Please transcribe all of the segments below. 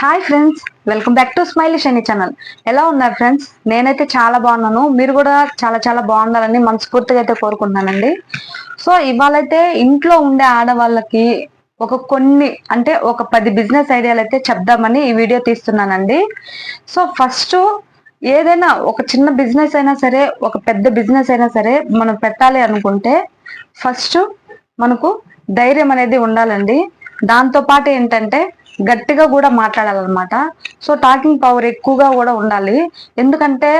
Hi friends welcome back to smiley Shani channel ఎలా ఉన్నారు friends నేనైతే చాలా బాగున్నాను. మీరు కూడా చాలా చాలా బాగున్నారని మనస్ఫూర్తిగా అయితే కోరుకుంటున్నానండి. సో ఇవాళైతే ఇంట్లో ఉండే ఆడవాళ్ళకి ఒక కొన్ని అంటే ఒక పది బిజినెస్ ఐడియాలు అయితే చెప్దామని ఈ వీడియో తీస్తున్నానండి. సో ఫస్ట్ ఏదైనా ఒక చిన్న బిజినెస్ అయినా సరే ఒక పెద్ద బిజినెస్ అయినా సరే మనం పెట్టాలి అనుకుంటే ఫస్ట్ మనకు ధైర్యం అనేది ఉండాలండి. దాంతో పాటు ఏంటంటే గట్టిగా కూడా మాట్లాడాలన్నమాట. సో టాకింగ్ పవర్ ఎక్కువగా కూడా ఉండాలి. ఎందుకంటే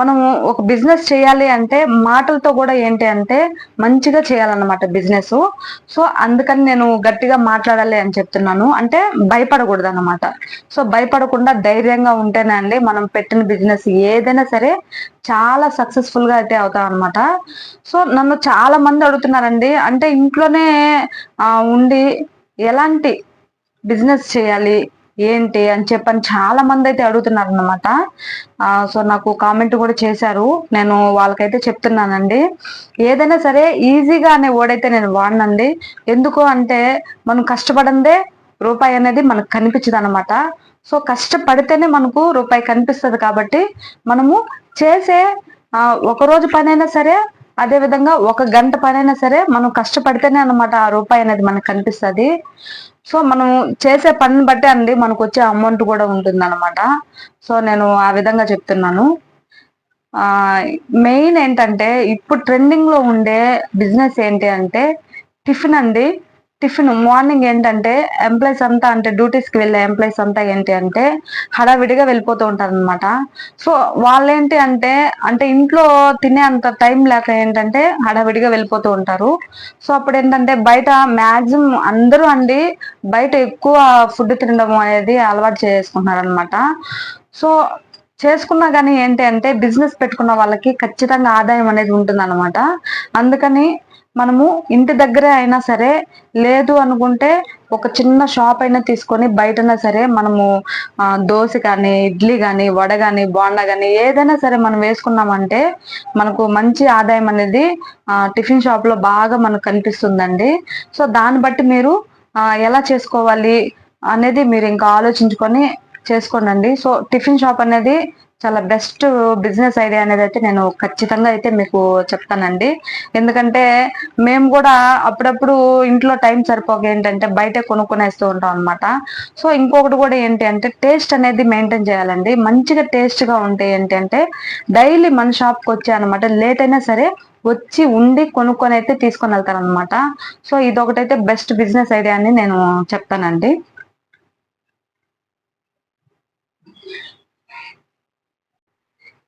మనం ఒక బిజినెస్ చేయాలి అంటే మాటలతో కూడా ఏంటి అంటే మంచిగా చేయాలన్నమాట బిజినెస్ సో అందుకని నేను గట్టిగా మాట్లాడాలి అని చెప్తున్నాను. అంటే భయపడకూడదు అనమాట సో భయపడకుండా ధైర్యంగా ఉంటేనే అండి మనం పెట్టిన బిజినెస్ ఏదైనా సరే చాలా సక్సెస్ఫుల్గా అయితే అవుతాం అనమాట సో నన్ను చాలా మంది అడుగుతున్నారండి. అంటే ఇంట్లోనే ఉండి ఎలాంటి బిజినెస్ చేయాలి ఏంటి అని చెప్పని చాలా మంది అయితే అడుగుతున్నారు అనమాట సో నాకు కామెంట్ కూడా చేశారు. నేను వాళ్ళకైతే చెప్తున్నానండి. ఏదైనా సరే ఈజీగా అనే ఓడైతే నేను వాడినండి. ఎందుకు అంటే మనం కష్టపడందే రూపాయి అనేది మనకు కనిపించదు అనమాట సో కష్టపడితేనే మనకు రూపాయి కనిపిస్తుంది కాబట్టి మనము చేసే ఒక రోజు పనైనా సరే అదే విధంగా ఒక గంట పనైనా సరే మనం కష్టపడితేనే అనమాట ఆ రూపాయి అనేది మనకు కనిపిస్తుంది. సో మనం చేసే పనిని బట్టే అండి మనకు వచ్చే అమౌంట్ కూడా ఉంటుంది అనమాట సో నేను ఆ విధంగా చెప్తున్నాను. మెయిన్ ఏంటంటే ఇప్పుడు ట్రెండింగ్లో ఉండే బిజినెస్ ఏంటి అంటే టిఫిన్ అండి. టిఫిన్ మార్నింగ్ ఏంటంటే ఎంప్లాయీస్ అంతా అంటే డ్యూటీస్కి వెళ్ళే ఎంప్లాయీస్ అంతా ఏంటి అంటే హడావిడిగా వెళ్ళిపోతూ ఉంటారు అనమాట సో వాళ్ళేంటి అంటే అంటే ఇంట్లో తినే అంత టైం లేక ఏంటంటే హడావిడిగా వెళ్ళిపోతూ ఉంటారు. సో అప్పుడు ఏంటంటే బయట మ్యాక్సిమం అందరూ అండి బయట ఎక్కువ ఫుడ్ తినడం అనేది అలవాటు చేసుకుంటున్నారు అనమాట సో చేసుకున్నా కానీ ఏంటి అంటే బిజినెస్ పెట్టుకున్న వాళ్ళకి ఖచ్చితంగా ఆదాయం అనేది ఉంటుంది అనమాట అందుకని మనము ఇంటి దగ్గరే అయినా సరే లేదు అనుకుంటే ఒక చిన్న షాప్ అయినా తీసుకొని బయటనా సరే మనము దోశ కానీ ఇడ్లీ కానీ వడ కానీ బోండా కానీ ఏదైనా సరే మనం వేసుకున్నామంటే మనకు మంచి ఆదాయం అనేది టిఫిన్ షాప్లో బాగా మనకు కనిపిస్తుందండి. సో దాన్ని బట్టి మీరు ఎలా చేసుకోవాలి అనేది మీరు ఇంకా ఆలోచించుకొని చేసుకోనండి సో టిఫిన్ షాప్ అనేది చాలా బెస్ట్ బిజినెస్ ఐడియా అనేది అయితే నేను ఖచ్చితంగా అయితే మీకు చెప్తానండి. ఎందుకంటే మేము కూడా అప్పుడప్పుడు ఇంట్లో టైం సరిపోక ఏంటంటే బయట కొనుక్కునేస్తూ ఉంటాం అనమాట సో ఇంకొకటి కూడా ఏంటి అంటే టేస్ట్ అనేది మెయింటైన్ చేయాలండి. మంచిగా టేస్ట్గా ఉంటే ఏంటంటే డైలీ మన షాప్కి వచ్చే అనమాట లేట్ అయినా సరే వచ్చి ఉండి కొనుక్కొని అయితే తీసుకొని వెళ్తారనమాట సో ఇదొకటైతే బెస్ట్ బిజినెస్ ఐడియా అని నేను చెప్తానండి.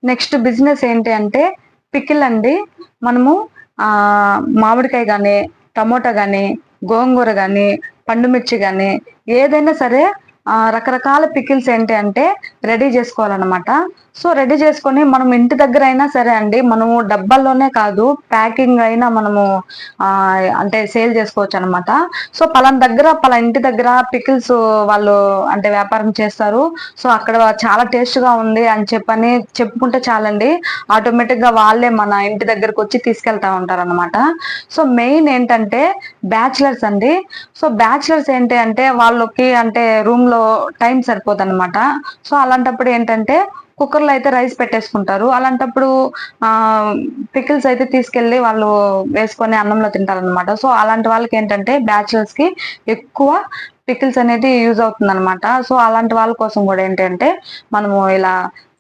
నెక్స్ట్ బిజినెస్ ఏంటి అంటే పికిల్ అండి. మనము మామిడికాయ కానీ టమోటా కానీ గోంగూర కానీ పండుమిర్చి కానీ ఏదైనా సరే రకరకాల పికిల్స్ ఏంటి అంటే రెడీ చేసుకోవాలన్నమాట. సో రెడీ చేసుకొని మనం ఇంటి దగ్గర అయినా సరే అండి మనము డబ్బాల్లోనే కాదు ప్యాకింగ్ అయినా మనము అంటే సేల్ చేసుకోవచ్చు అనమాట సో పలాన దగ్గర పలా ఇంటి దగ్గర పికిల్స్ వాళ్ళు అంటే వ్యాపారం చేస్తారు. సో అక్కడ చాలా టేస్ట్గా ఉంది అని చెప్పని చెప్పుకుంటే చాలండి. ఆటోమేటిక్గా వాళ్ళే మన ఇంటి దగ్గరకు వచ్చి తీసుకెళ్తా ఉంటారు అనమాట సో మెయిన్ ఏంటంటే బ్యాచిలర్స్ అండి. సో బ్యాచిలర్స్ ఏంటి అంటే వాళ్ళకి అంటే రూమ్లో టైం సరిపోదు అనమాట సో అలాంటప్పుడు ఏంటంటే కుక్కర్లో అయితే రైస్ పెట్టేసుకుంటారు. అలాంటప్పుడు పికిల్స్ అయితే తీసుకెళ్ళి వాళ్ళు వేసుకొని అన్నంలో తింటారనమాట సో అలాంటి వాళ్ళకి ఏంటంటే బ్యాచులర్స్కి ఎక్కువ పికిల్స్ అనేది యూజ్ అవుతుంది అనమాట సో అలాంటి వాళ్ళ కోసం కూడా ఏంటంటే మనము ఇలా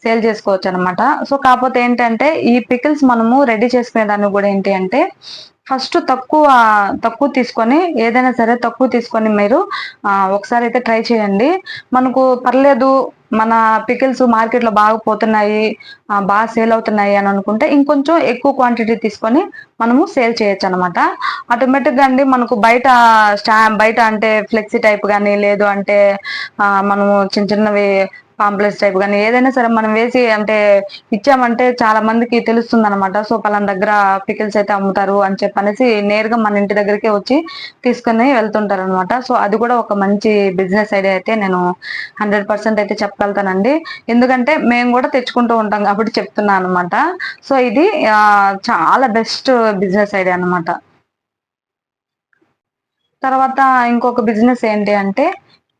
సేల్ చేసుకోవచ్చు అనమాట సో కాకపోతే ఏంటంటే ఈ పికిల్స్ మనము రెడీ చేసుకునే దాన్ని కూడా ఏంటి అంటే ఫస్ట్ తక్కువ తక్కువ తీసుకొని ఏదైనా సరే తక్కువ తీసుకొని మీరు ఒకసారి అయితే ట్రై చేయండి. మనకు పర్లేదు మన పికిల్స్ మార్కెట్లో బాగా పోతున్నాయి బాగా సేల్ అవుతున్నాయి అని అనుకుంటే ఇంకొంచెం ఎక్కువ క్వాంటిటీ తీసుకొని మనము సేల్ చేయొచ్చు అనమాట ఆటోమేటిక్గా అండి మనకు బయట స్టా బయట అంటే ఫ్లెక్సీ టైప్ కానీ లేదు అంటే మనము చిన్న చిన్నవి పాంప్లెట్స్ టైప్ కానీ ఏదైనా సరే మనం వేసి అంటే ఇచ్చామంటే చాలా మందికి తెలుస్తుంది అనమాట సో పలాన దగ్గర పికిల్స్ అయితే అమ్ముతారు అని చెప్పనేసి నేరుగా మన ఇంటి దగ్గరికి వచ్చి తీసుకుని వెళ్తుంటారు అనమాట సో అది కూడా ఒక మంచి బిజినెస్ ఐడియా అయితే నేను హండ్రెడ్ పర్సెంట్ అయితే చెప్పగలుగుతానండి. ఎందుకంటే మేము కూడా తెచ్చుకుంటూ ఉంటాం కాబట్టి చెప్తున్నాను అనమాట సో ఇది చాలా బెస్ట్ బిజినెస్ ఐడియా అనమాట తర్వాత ఇంకొక బిజినెస్ ఏంటి అంటే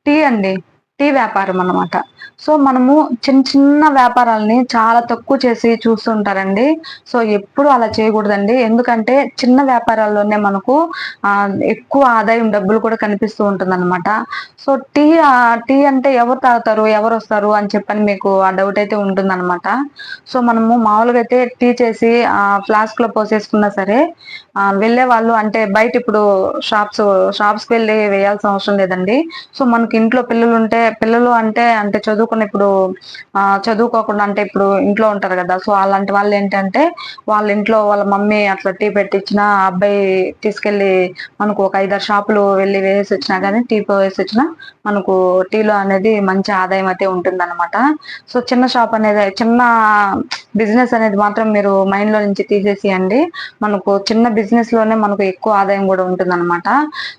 టీ అండి. టీ వ్యాపారం అన్నమాట. సో మనము చిన్న చిన్న వ్యాపారాలని చాలా తక్కువ చేసి చూస్తుంటారండి. సో ఎప్పుడు అలా చేయకూడదండి. ఎందుకంటే చిన్న వ్యాపారాల్లోనే మనకు ఎక్కువ ఆదాయం డబ్బులు కూడా కనిపిస్తూ ఉంటుంది అనమాట సో టీ టీ అంటే ఎవరు తాగుతారు ఎవరు వస్తారు అని చెప్పని మీకు ఆ డౌట్ అయితే ఉంటుందన్నమాట. సో మనము మామూలుగా అయితే టీ చేసి ఫ్లాస్క్లో పోసేసుకున్నా సరే వెళ్ళే వాళ్ళు అంటే బయట ఇప్పుడు షాప్స్ షాప్స్కి వెళ్ళి వేయాల్సిన అవసరం లేదండి. సో మనకి ఇంట్లో పిల్లలు ఉంటే పిల్లలు అంటే అంటే చదువుకున్న ఇప్పుడు ఆ చదువుకోకుండా అంటే ఇప్పుడు ఇంట్లో ఉంటారు కదా. సో అలాంటి వాళ్ళు ఏంటంటే వాళ్ళ ఇంట్లో వాళ్ళ మమ్మీ అట్లా టీ పెట్టించిన అబ్బాయి తీసుకెళ్ళి మనకు ఒక ఐదారు షాపులు వెళ్ళి వేసి వచ్చినా కానీ టీ వేసి వచ్చినా మనకు టీలో అనేది మంచి ఆదాయం అయితే ఉంటుంది అనమాట సో చిన్న షాప్ అనేది చిన్న బిజినెస్ అనేది మాత్రం మీరు మైండ్లో నుంచి తీసేసేయండి. మనకు చిన్న బిజినెస్లోనే మనకు ఎక్కువ ఆదాయం కూడా ఉంటుంది అనమాట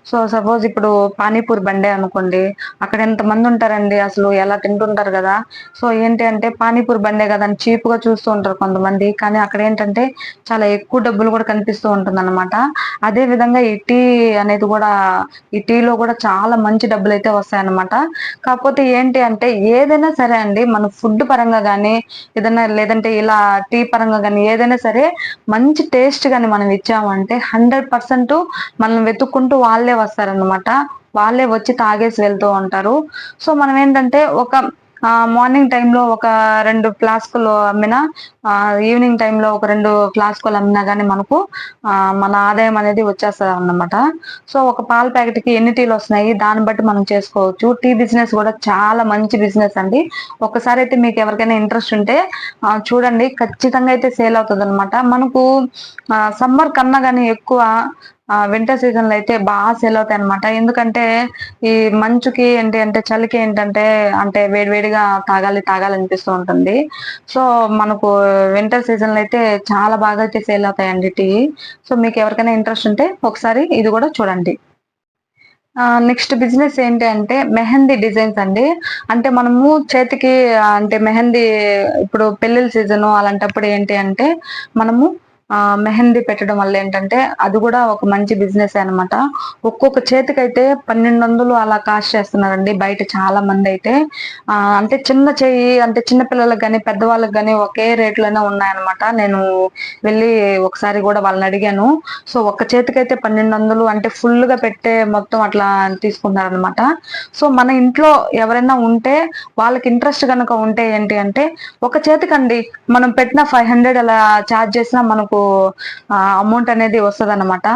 సో సపోజ్ ఇప్పుడు పానీపూరి బండే అనుకోండి అక్కడ ఎంత మంది తింటుంటారండి అసలు ఎలా తింటుంటారు కదా. సో ఏంటి అంటే పానీపూరి బండే కదా అని చీప్గా చూస్తూ ఉంటారు కొంతమంది. కానీ అక్కడ ఏంటంటే చాలా ఎక్కువ డబ్బులు కూడా కనిపిస్తూ ఉంటుంది అనమాట అదే విధంగా ఈ టీ అనేది కూడా ఈ టీలో కూడా చాలా మంచి డబ్బులు అయితే వస్తాయన్నమాట. కాకపోతే ఏంటి అంటే ఏదైనా సరే అండి మన ఫుడ్ పరంగా కానీ ఏదైనా లేదంటే ఇలా టీ పరంగా కానీ ఏదైనా సరే మంచి టేస్ట్ కానీ మనం ఇచ్చామంటే హండ్రెడ్ పర్సెంట్ మనం వెతుక్కుంటూ వాళ్ళే వస్తారనమాట వాళ్ళే వచ్చి తాగేసి వెళ్తూ ఉంటారు. సో మనం ఏంటంటే ఒక మార్నింగ్ టైంలో ఒక రెండు ఫ్లాస్కులు అమ్మినా ఈవినింగ్ టైంలో ఒక రెండు ఫ్లాస్కులు అమ్మినా కానీ మనకు మన ఆదాయం అనేది వచ్చేస్తుంది అన్నమాట. సో ఒక పాల ప్యాకెట్కి ఎన్ని టీలు వస్తున్నాయి? దాన్ని బట్టి మనం చేసుకోవచ్చు. టీ బిజినెస్ కూడా చాలా మంచి బిజినెస్ అండి. ఒకసారి అయితే మీకు ఎవరికైనా ఇంట్రెస్ట్ ఉంటే చూడండి. ఖచ్చితంగా అయితే సేల్ అవుతుంది అనమాట మనకు సమ్మర్ కన్నా కానీ ఎక్కువ వింటర్ సీజన్లో అయితే బాగా సేల్ అవుతాయి అనమాట ఎందుకంటే ఈ మంచుకి ఏంటి అంటే చలికి ఏంటంటే అంటే వేడివేడిగా తాగాలి తాగాలి అనిపిస్తూ ఉంటుంది. సో మనకు వింటర్ సీజన్లో అయితే చాలా బాగా అయితే సేల్ అవుతాయండి టీ సో మీకు ఎవరికైనా ఇంట్రెస్ట్ ఉంటే ఒకసారి ఇది కూడా చూడండి. నెక్స్ట్ బిజినెస్ ఏంటి అంటే మెహందీ డిజైన్స్ అండి. అంటే మనము చేతికి అంటే మెహందీ ఇప్పుడు పెళ్ళిళ్ళ సీజను అలాంటప్పుడు ఏంటి అంటే మనము మెహందీ పెట్టడం వల్ల ఏంటంటే అది కూడా ఒక మంచి బిజినెస్ అనమాట ఒక్కొక్క చేతికైతే పన్నెండు వందలు అలా కాస్ట్ చేస్తున్నారండి బయట చాలా మంది అయితే. అంటే చిన్న చేయి అంటే చిన్న పిల్లలకు కానీ పెద్దవాళ్ళకి కానీ ఒకే రేట్లోనే ఉన్నాయన్నమాట. నేను వెళ్ళి ఒకసారి కూడా వాళ్ళని అడిగాను. సో ఒక చేతికైతే పన్నెండు వందలు అంటే ఫుల్గా పెట్టే మొత్తం అట్లా తీసుకున్నారనమాట సో మన ఇంట్లో ఎవరైనా ఉంటే వాళ్ళకి ఇంట్రెస్ట్ కనుక ఉంటే ఏంటి అంటే ఒక చేతికండి మనం పెట్టిన ఫైవ్ హండ్రెడ్ అలా ఛార్జ్ చేసినా మనకు అమౌంట్ అనేది వస్తుంది అనమాట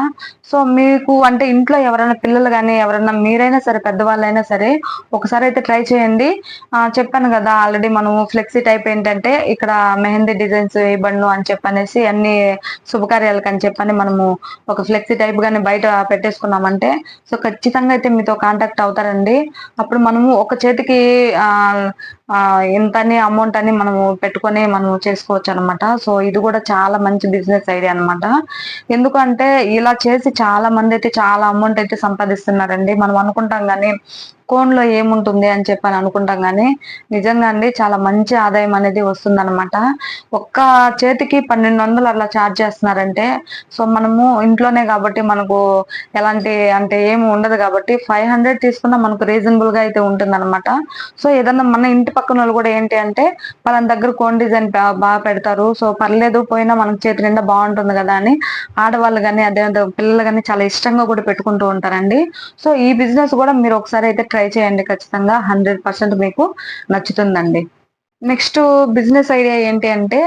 సో మీకు అంటే ఇంట్లో ఎవరైనా పిల్లలు కానీ ఎవరైనా మీరైనా సరే పెద్దవాళ్ళైనా సరే ఒకసారి అయితే ట్రై చేయండి. చెప్పాను కదా ఆల్రెడీ మనము ఫ్లెక్సీ టైప్ ఏంటంటే ఇక్కడ మెహందీ డిజైన్స్ వేయబడను అని చెప్పనేసి అన్ని శుభకార్యాలకు అని చెప్పని మనము ఒక ఫ్లెక్సీ టైప్ కానీ బయట పెట్టేసుకున్నామంటే సో ఖచ్చితంగా అయితే మీతో కాంటాక్ట్ అవుతారండి. అప్పుడు మనము ఒక చేతికి ఆ అమౌంట్ అని మనము పెట్టుకొని మనం చేసుకోవచ్చు అనమాట సో ఇది కూడా చాలా మంచి బిజినెస్ ఐడియా అనమాట ఎందుకంటే ఇలా చేసి చాలా మంది అయితే చాలా అమౌంట్ అయితే సంపాదిస్తున్నారండి. మనం అనుకుంటాం కానీ కోన్లో ఏముంటుంది అని చెప్పని అనుకుంటాం కానీ నిజంగా అండి చాలా మంచి ఆదాయం అనేది వస్తుందనమాట ఒక్క చేతికి పన్నెండు వందలు అలా ఛార్జ్ చేస్తున్నారంటే సో మనము ఇంట్లోనే కాబట్టి మనకు ఎలాంటి అంటే ఏమి ఉండదు కాబట్టి ఫైవ్ హండ్రెడ్ తీసుకున్నా మనకు రీజనబుల్గా అయితే ఉంటుంది అనమాట సో ఏదన్నా మన ఇంటి పక్కన వాళ్ళు కూడా ఏంటి అంటే వాళ్ళ దగ్గర కోన్ డిజైన్ బాగా పెడతారు. సో పర్లేదు పోయినా మనకు చేతి నిండా బాగుంటుంది కదా అని ఆడవాళ్ళు కానీ అదే పిల్లలు కానీ చాలా ఇష్టంగా కూడా పెట్టుకుంటూ ఉంటారండి. సో ఈ బిజినెస్ కూడా మీరు ఒకసారి అయితే ట్రై చేయండి. ఖచ్చితంగా హండ్రెడ్ పర్సెంట్ మీకు నచ్చుతుందండి. నెక్స్ట్ బిజినెస్ ఐడియా ఏంటి అంటే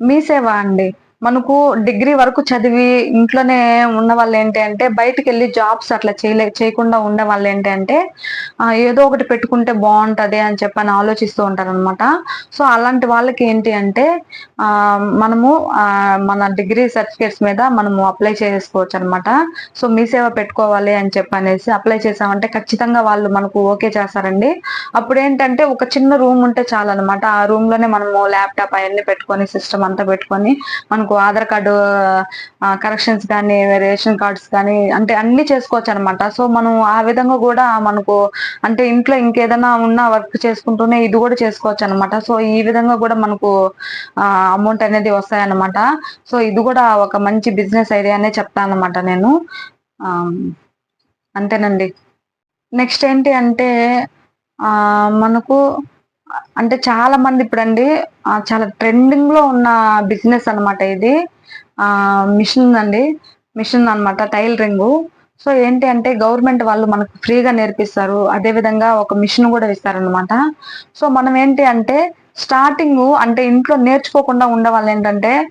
మీ సేవ అండి. మనకు డిగ్రీ వరకు చదివి ఇంట్లోనే ఉన్న వాళ్ళు ఏంటి అంటే బయటకు వెళ్ళి జాబ్స్ అట్లా చేయలే చేయకుండా ఉండే వాళ్ళు ఏంటి అంటే ఏదో ఒకటి పెట్టుకుంటే బాగుంటది అని చెప్పని ఆలోచిస్తూ ఉంటారు అనమాట సో అలాంటి వాళ్ళకి ఏంటి అంటే మనము మన డిగ్రీ సర్టిఫికేట్స్ మీద మనము అప్లై చేసుకోవచ్చు అనమాట సో మీ సేవ పెట్టుకోవాలి అని చెప్పనేసి అప్లై చేసామంటే ఖచ్చితంగా వాళ్ళు మనకు ఓకే చేస్తారండి. అప్పుడు ఏంటంటే ఒక చిన్న రూమ్ ఉంటే చాలు అనమాట ఆ రూమ్లోనే మనము ల్యాప్టాప్ అవన్నీ పెట్టుకొని సిస్టమ్ అంతా పెట్టుకొని మనకు మనకు ఆధార్ కార్డు కరెక్షన్స్ కానీ రేషన్ కార్డ్స్ కానీ అంటే అన్ని చేసుకోవచ్చు అనమాట సో మనం ఆ విధంగా కూడా మనకు అంటే ఇంట్లో ఇంకేదైనా ఉన్న వర్క్ చేసుకుంటూనే ఇది కూడా చేసుకోవచ్చు అనమాట సో ఈ విధంగా కూడా మనకు అమౌంట్ అనేది వస్తాయన్నమాట. సో ఇది కూడా ఒక మంచి బిజినెస్ ఐడియానే చెప్తాను అనమాట నేను. అంతేనండి. నెక్స్ట్ ఏంటి అంటే మనకు అంటే చాలా మంది ఇప్పుడండి చాలా ట్రెండింగ్లో ఉన్న బిజినెస్ అన్నమాట ఇది. ఆ మిషన్ అండి. మిషన్ అనమాట టైలరింగ్ సో ఏంటి అంటే గవర్నమెంట్ వాళ్ళు మనకు ఫ్రీగా నేర్పిస్తారు. అదే విధంగా ఒక మిషన్ కూడా ఇస్తారనమాట సో మనం ఏంటి అంటే స్టార్టింగ్ అంటే ఇంట్లో నేర్చుకోకుండా ఉండవాళ్ళు ఏంటంటే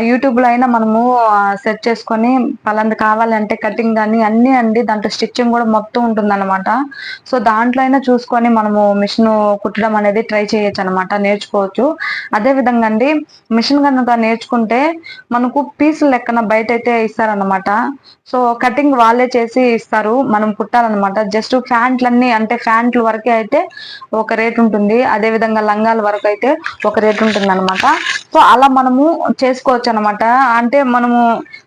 యూట్యూబ్లో అయినా మనము సెర్చ్ చేసుకొని పలాంది కావాలంటే కటింగ్ కానీ అన్ని అండి దాంట్లో స్టిచ్చింగ్ కూడా మొత్తం ఉంటుంది సో దాంట్లో అయినా చూసుకొని మనము మిషన్ కుట్టడం అనేది ట్రై చేయొచ్చు అనమాట నేర్చుకోవచ్చు. అదే విధంగా అండి మిషన్ కనుక నేర్చుకుంటే మనకు పీసులు లెక్కన బయట అయితే ఇస్తారనమాట సో కటింగ్ వాళ్ళే చేసి ఇస్తారు మనం కుట్టాలన్నమాట. జస్ట్ ఫ్యాంట్లన్నీ అంటే ఫ్యాంట్లు వరకే అయితే ఒక రేట్ ఉంటుంది. అదే విధంగా లంగాలు వరకు అయితే ఒక రేట్ ఉంటుంది అనమాట సో అలా మనము చేసుకోవచ్చు అనమాట అంటే మనము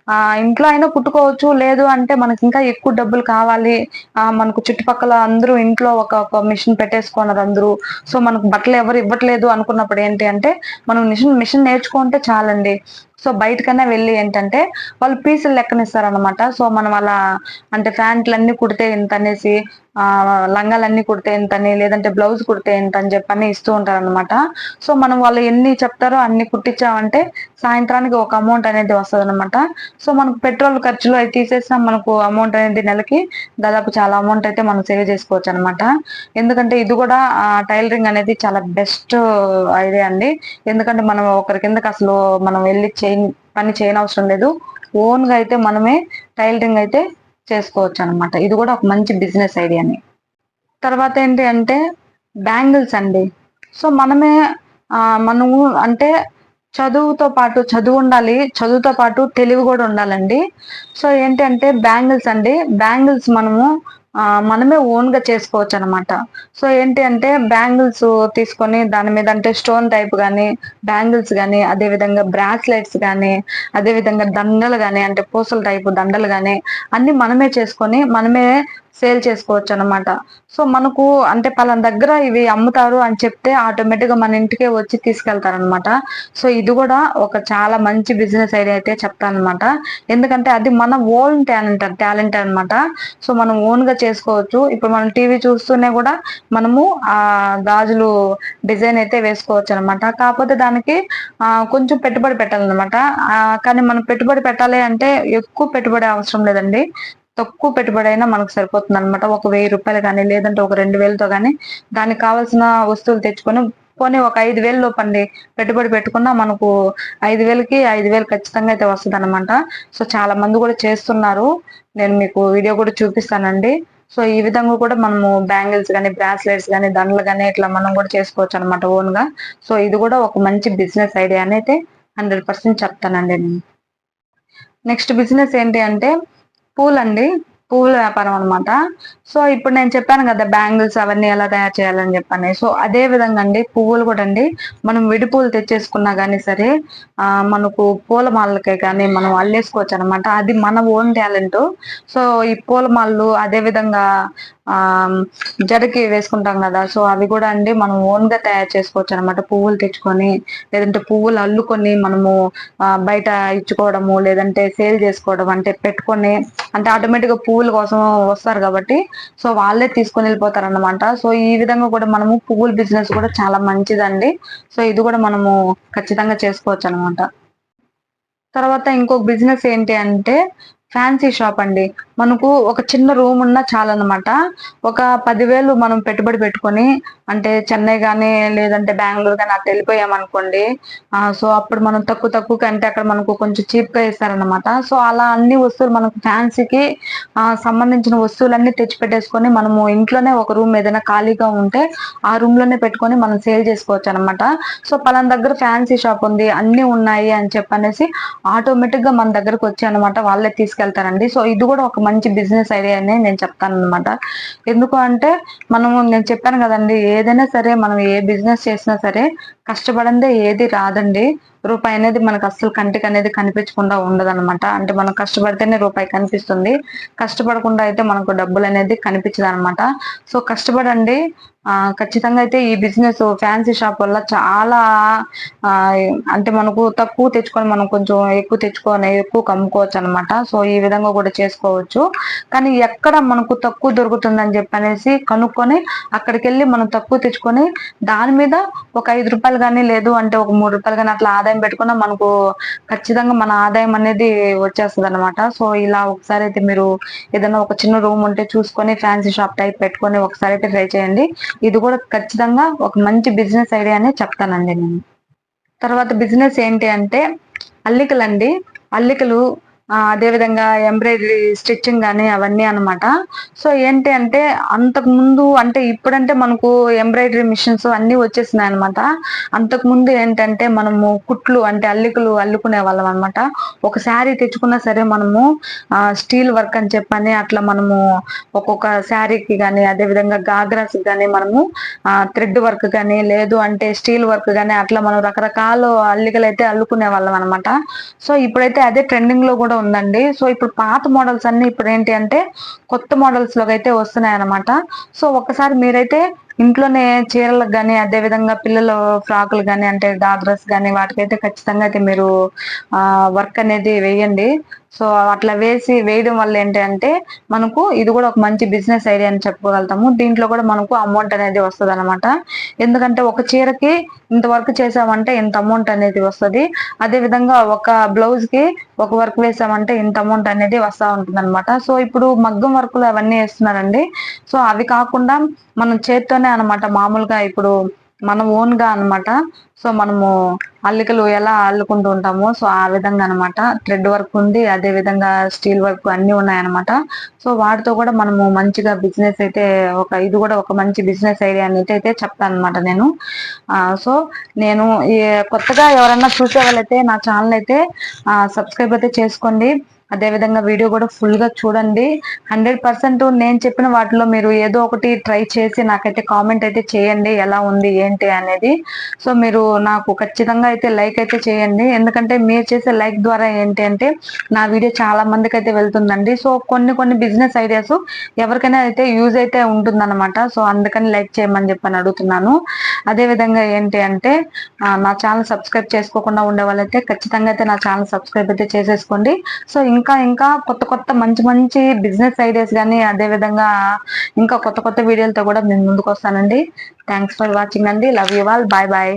ఆ ఇంట్లో అయినా కుట్టుకోవచ్చు లేదు అంటే మనకి ఇంకా ఎక్కువ డబ్బులు కావాలి. ఆ మనకు చుట్టుపక్కల అందరూ ఇంట్లో ఒక ఒక మిషన్ పెట్టేసుకున్నారు అందరూ. సో మనకు బట్టలు ఎవరు ఇవ్వట్లేదు అనుకున్నప్పుడు ఏంటి అంటే మనం మిషన్ మిషన్ నేర్చుకుంటే చాలండి. సో బయటకన్నా వెళ్ళి ఏంటంటే వాళ్ళు పీసులు లెక్కనిస్తారనమాట సో మనం అలా అంటే ప్యాంట్లు అన్ని కుడితే ఇంత అనేసి ఆ లంగాలన్నీ కుడితే ఇంతని లేదంటే బ్లౌజ్ కుడితే ఇంత అని చెప్పని ఇస్తూ ఉంటారనమాట సో మనం వాళ్ళు ఎన్ని చెప్తారో అన్ని కుట్టించామంటే సాయంత్రానికి ఒక అమౌంట్ అనేది వస్తుంది అనమాట సో మనకు పెట్రోల్ ఖర్చులు అవి తీసేసినా మనకు అమౌంట్ అనేది నెలకి దాదాపు చాలా అమౌంట్ అయితే మనం సేవ్ చేసుకోవచ్చు అనమాట ఎందుకంటే ఇది కూడా టైలరింగ్ అనేది చాలా బెస్ట్ ఐడియా అండి. ఎందుకంటే మనం ఒకరి కిందకి అసలు మనం వెళ్ళి చేయ పని చేయనవసరం లేదు. ఓన్గా అయితే మనమే టైలరింగ్ అయితే చేసుకోవచ్చు అనమాట ఇది కూడా ఒక మంచి బిజినెస్ ఐడియాని. తర్వాత ఏంటి అంటే బ్యాంగిల్స్ అండి. సో మనమే మనము అంటే చదువుతో పాటు చదువు ఉండాలి చదువుతో పాటు తెలివి కూడా ఉండాలండి. సో ఏంటి అంటే బ్యాంగిల్స్ అండి. బ్యాంగిల్స్ మనము మనమే ఓన్గా చేసుకోవచ్చు అనమాట సో ఏంటి అంటే బ్యాంగిల్స్ తీసుకొని దాని మీద అంటే స్టోన్ టైప్ కానీ బ్యాంగిల్స్ కానీ అదే విధంగా బ్రాస్లెట్స్ కానీ అదే విధంగా దండలు కానీ అంటే పూసల టైప్ దండలు కానీ అన్ని మనమే చేసుకొని మనమే సేల్ చేసుకోవచ్చు అనమాట సో మనకు అంటే పలాన దగ్గర ఇవి అమ్ముతారు అని చెప్తే ఆటోమేటిక్గా మన ఇంటికే వచ్చి తీసుకెళ్తారనమాట సో ఇది కూడా ఒక చాలా మంచి బిజినెస్ ఐడియా అయితే చెప్తాను ఎందుకంటే అది మన ఓన్ టాలెంట్ టాలెంట్ అన్నమాట. సో మనం ఓన్గా చేసుకోవచ్చు. ఇప్పుడు మనం టీవీ చూస్తూనే కూడా మనము ఆ గాజులు డిజైన్ అయితే వేసుకోవచ్చు అనమాట కాకపోతే దానికి కొంచెం పెట్టుబడి పెట్టాలన్నమాట. కానీ మనం పెట్టుబడి పెట్టాలి అంటే ఎక్కువ పెట్టుబడి అవసరం లేదండి. తక్కువ పెట్టుబడి అయినా మనకు సరిపోతుంది అనమాట ఒక వెయ్యి రూపాయలు కానీ లేదంటే ఒక రెండు వేలతో కానీ దానికి కావాల్సిన వస్తువులు తెచ్చుకొని పోనీ ఒక ఐదు వేలు లోపండి పెట్టుబడి పెట్టుకున్నా మనకు ఐదు వేలకి ఐదు వేలు ఖచ్చితంగా అయితే వస్తుంది అనమాట సో చాలా మంది కూడా చేస్తున్నారు. నేను మీకు వీడియో కూడా చూపిస్తానండి. సో ఈ విధంగా కూడా మనము బ్యాంగిల్స్ కానీ బ్రాస్లెట్స్ కానీ దండలు కానీ ఇట్లా మనం కూడా చేసుకోవచ్చు అనమాట ఓన్గా సో ఇది కూడా ఒక మంచి బిజినెస్ ఐడియా అని అయితే హండ్రెడ్ పర్సెంట్ చెప్తానండి నేను. నెక్స్ట్ బిజినెస్ ఏంటి అంటే పూలండి. పువ్వుల వ్యాపారం అనమాట సో ఇప్పుడు నేను చెప్పాను కదా బ్యాంగిల్స్ అవన్నీ ఎలా తయారు చేయాలని చెప్పాను. సో అదే విధంగా అండి పువ్వులు కూడా అండి మనం విడి పూలు తెచ్చేసుకున్నా కానీ సరే ఆ మనకు పూల మాలకే కానీ మనం అల్లేసుకోవచ్చు అనమాట అది మన ఓన్ టాలెంట్. సో ఈ పూల మాలలు అదే విధంగా ఆ జడకి వేసుకుంటాం కదా సో అవి కూడా అండి మనం ఓన్గా తయారు చేసుకోవచ్చు అనమాట పువ్వులు తెచ్చుకొని లేదంటే పువ్వులు అల్లుకొని మనము బయట ఇచ్చుకోవడము లేదంటే సేల్ చేసుకోవడం అంటే పెట్టుకొని అంటే ఆటోమేటిక్గా పువ్వుల కోసం వస్తారు కాబట్టి సో వాళ్ళే తీసుకొని వెళ్ళిపోతారు అనమాట సో ఈ విధంగా కూడా మనము పువ్వుల బిజినెస్ కూడా చాలా మంచిదండి. సో ఇది కూడా మనము ఖచ్చితంగా చేసుకోవచ్చు అనమాట తర్వాత ఇంకొక బిజినెస్ ఏంటి అంటే ఫ్యాన్సీ షాప్ అండి. మనకు ఒక చిన్న రూమ్ ఉన్నా చాలన్నమాట. ఒక పదివేలు మనం పెట్టుబడి పెట్టుకొని అంటే చెన్నై కానీ లేదంటే బెంగళూరు కానీ అట్లా వెళ్ళిపోయామనుకోండి ఆ, సో అప్పుడు మనం తక్కువ తక్కువ కంటే అక్కడ మనకు కొంచెం చీప్గా ఇస్తారనమాట సో అలా అన్ని వస్తువులు మనకు ఫ్యాన్సీకి సంబంధించిన వస్తువులన్నీ తెచ్చి పెట్టేసుకొని మనము ఇంట్లోనే ఒక రూమ్ ఏదైనా ఖాళీగా ఉంటే ఆ రూమ్లోనే పెట్టుకొని మనం సేల్ చేసుకోవచ్చు అనమాట సో పలానా దగ్గర ఫ్యాన్సీ షాప్ ఉంది అన్ని ఉన్నాయి అని చెప్పనేసి ఆటోమేటిక్గా మన దగ్గరకు వచ్చి అనమాట వాళ్ళే తీసుకెళ్తారండి. సో ఇది కూడా ఒక మంచి బిజినెస్ ఐడియా అని నేను చెప్తాను అనమాట ఎందుకు అంటే మనము నేను చెప్పాను కదండి ఏదైనా సరే మనం ఏ బిజినెస్ చేసినా సరే కష్టపడందే ఏది రాదండి. రూపాయి అనేది మనకు అస్సలు కంటికి అనేది కనిపించకుండా ఉండదన్నమాట. అంటే మనం కష్టపడితేనే రూపాయి కనిపిస్తుంది. కష్టపడకుండా అయితే మనకు డబ్బులు అనేది కనిపించదు అనమాట సో కష్టపడండి. ఆ ఖచ్చితంగా అయితే ఈ బిజినెస్ ఫ్యాన్సీ షాప్ వల్ల చాలా అంటే మనకు తక్కువ తెచ్చుకొని మనం కొంచెం ఎక్కువ తెచ్చుకొని ఎక్కువ కమ్ముకోవచ్చు అనమాట సో ఈ విధంగా కూడా చేసుకోవచ్చు. కానీ ఎక్కడ మనకు తక్కువ దొరుకుతుందని చెప్పి అనేసి కనుక్కొని అక్కడికి వెళ్ళి మనం తక్కువ తెచ్చుకొని దాని మీద ఒక ఐదు రూపాయలు కానీ లేదు అంటే ఒక మూడు రూపాయలు కానీ అట్లా ఆదాయం పెట్టుకున్నా మనకు ఖచ్చితంగా మన ఆదాయం అనేది వచ్చేస్తుంది అనమాట సో ఇలా ఒకసారి అయితే మీరు ఏదైనా ఒక చిన్న రూమ్ ఉంటే చూసుకొని ఫ్యాన్సీ షాప్ టైప్ పెట్టుకొని ఒకసారి అయితే ట్రై చేయండి. ఇది కూడా ఖచ్చితంగా ఒక మంచి బిజినెస్ ఐడియా అనే చెప్తానండి నేను. తర్వాత బిజినెస్ ఏంటి అంటే అల్లికలండి. అల్లికలు అదేవిధంగా ఎంబ్రాయిడరీ స్టిచ్చింగ్ కానీ అవన్నీ అనమాట సో ఏంటి అంటే అంతకు ముందు అంటే ఇప్పుడంటే మనకు ఎంబ్రాయిడరీ మిషన్స్ అన్ని వచ్చేసినాయి అనమాట అంతకు ముందు ఏంటంటే మనము కుట్లు అంటే అల్లికలు అల్లుకునే వాళ్ళం అనమాట ఒక శారీ తెచ్చుకున్నా సరే మనము స్టీల్ వర్క్ అని చెప్పని అట్లా మనము ఒక్కొక్క శారీకి కానీ అదేవిధంగా గాగ్రాస్ కానీ మనము థ్రెడ్ వర్క్ కానీ లేదు అంటే స్టీల్ వర్క్ కానీ అట్లా మనం రకరకాల అల్లికలు అయితే అల్లుకునే వాళ్ళం అనమాట సో ఇప్పుడైతే అదే ట్రెండింగ్లో కూడా ఉందండి. సో ఇప్పుడు పాత మోడల్స్ అన్ని ఇప్పుడు ఏంటి అంటే కొత్త మోడల్స్లోకి అయితే వస్తున్నాయి అనమాట సో ఒకసారి మీరైతే ఇంట్లోనే చీరలకు కానీ అదేవిధంగా పిల్లల ఫ్రాకులు కానీ అంటే గాగ్రస్ కానీ వాటికైతే ఖచ్చితంగా అయితే మీరు వర్క్ అనేది వేయండి. సో అట్లా వేసి వేయడం వల్ల ఏంటి అంటే మనకు ఇది కూడా ఒక మంచి బిజినెస్ ఐడియా అని చెప్పుకోగలుగుతాము. దీంట్లో కూడా మనకు అమౌంట్ అనేది వస్తుంది అనమాట ఎందుకంటే ఒక చీరకి ఇంత వర్క్ చేసామంటే ఇంత అమౌంట్ అనేది వస్తుంది. అదే విధంగా ఒక బ్లౌజ్కి ఒక వర్క్ వేసామంటే ఇంత అమౌంట్ అనేది వస్తూ ఉంటుంది అనమాట సో ఇప్పుడు మగ్గం వర్కులు అవన్నీ వేస్తున్నారండి. సో అవి కాకుండా మనం చేత్తోనే అనమాట మామూలుగా ఇప్పుడు మనం ఓన్గా అనమాట సో మనము అల్లికలు ఎలా అల్లుకుంటూ ఉంటామో సో ఆ విధంగా అనమాట థ్రెడ్ వర్క్ ఉంది అదే విధంగా స్టీల్ వర్క్ అన్ని ఉన్నాయన్నమాట. సో వాటితో కూడా మనము మంచిగా బిజినెస్ అయితే ఒక ఇది కూడా ఒక మంచి బిజినెస్ ఐడియా అనేది అయితే చెప్తాను అనమాట నేను. సో నేను కొత్తగా ఎవరన్నా చూసే వాళ్ళైతే నా ఛానల్ అయితే సబ్స్క్రైబ్ అయితే చేసుకోండి. అదేవిధంగా వీడియో కూడా ఫుల్గా చూడండి. హండ్రెడ్ పర్సెంట్ నేను చెప్పిన వాటిలో మీరు ఏదో ఒకటి ట్రై చేసి నాకైతే కామెంట్ అయితే చేయండి ఎలా ఉంది ఏంటి అనేది. సో మీరు నాకు ఖచ్చితంగా అయితే లైక్ అయితే చేయండి. ఎందుకంటే మీరు చేసే లైక్ ద్వారా ఏంటి అంటే నా వీడియో చాలా మందికి అయితే వెళ్తుందండి. సో కొన్ని కొన్ని బిజినెస్ ఐడియాస్ ఎవరికైనా అయితే యూజ్ అయితే ఉంటుందన్నమాట. సో అందుకని లైక్ చేయమని చెప్పని అడుగుతున్నాను. అదేవిధంగా ఏంటి అంటే నా ఛానల్ సబ్స్క్రైబ్ చేసుకోకుండా ఉండే వాళ్ళైతే ఖచ్చితంగా అయితే నా ఛానల్ సబ్స్క్రైబ్ అయితే చేసేసుకోండి. సో ఇంకా ఇంకా కొత్త కొత్త మంచి మంచి బిజినెస్ ఐడియాస్ కానీ అదే విధంగా ఇంకా కొత్త కొత్త వీడియోలతో కూడా నేను ముందుకు వస్తానండి థ్యాంక్స్ ఫర్ వాచింగ్ అండి. Love you all bye bye